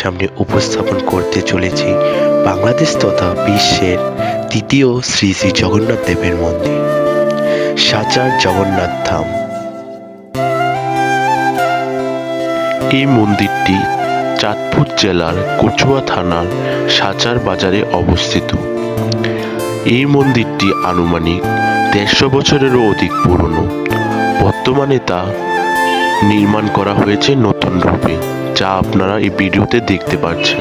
সামনে উপস্থাপন করতে চলেছি বাংলাদেশ তথা বিশ্বের তৃতীয় শ্রী শ্রী জগন্নাথ দেবের মন্দির সাচার জগন্নাথ ধাম। এই মন্দিরটি চাঁদপুর জেলার কচুয়া থানার সাচার বাজারে অবস্থিত। এই মন্দিরটি আনুমানিক দেড়শো বছরেরও অধিক পুরনো। বর্তমানে তা নির্মাণ করা হয়েছে নতুন রূপে। যা আপনারা এই ভিডিওতে দেখতে পাচ্ছেন।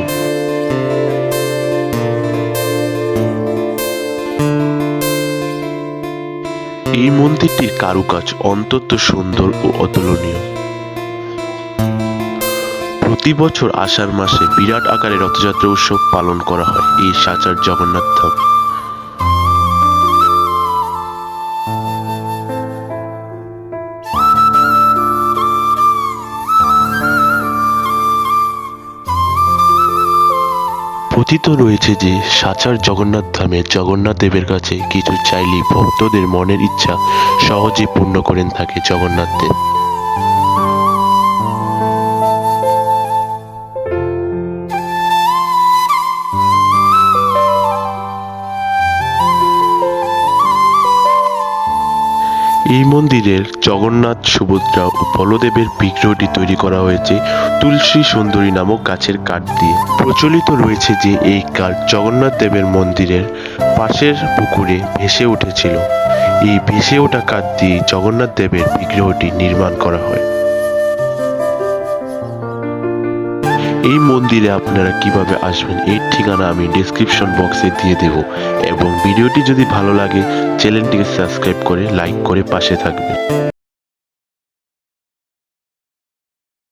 এই মন্দিরটির কারুকাজ অত্যন্ত সুন্দর ও অতুলনীয়। প্রতি বছর আষাঢ় মাসে বিরাট আকারে রথযাত্রা উৎসব পালন করা হয়। এই সাচার জগন্নাথ ধামে। কথিত রয়েছে যে সাচার জগন্নাথ ধামে জগন্নাথ দেবের কাছে কিছু চাইলেই ভক্তদের মনের ইচ্ছা সহজে পূর্ণ করেন থাকে জগন্নাথ দেব। এই মন্দিরের জগন্নাথ, সুভদ্রা ও বলদেবের বিগ্রহটি তৈরি করা হয়েছে তুলসী সুন্দরী নামক গাছের কাঠ দিয়ে। প্রচলিত রয়েছে যে এই কাঠ জগন্নাথ দেবের মন্দিরের পাশের পুকুরে ভেসে উঠেছিল। এই ভেসে ওঠা কাঠ দিয়ে জগন্নাথ দেবের বিগ্রহটি নির্মাণ করা হয়। এই মন্দিরে আপনারা কীভাবে আসবেন এর ঠিকানা আমি ডিসক্রিপশন বক্সে দিয়ে দেব। এবং ভিডিওটি যদি ভালো লাগে চ্যানেলটিকে সাবস্ক্রাইব করে লাইক করে পাশে থাকবেন।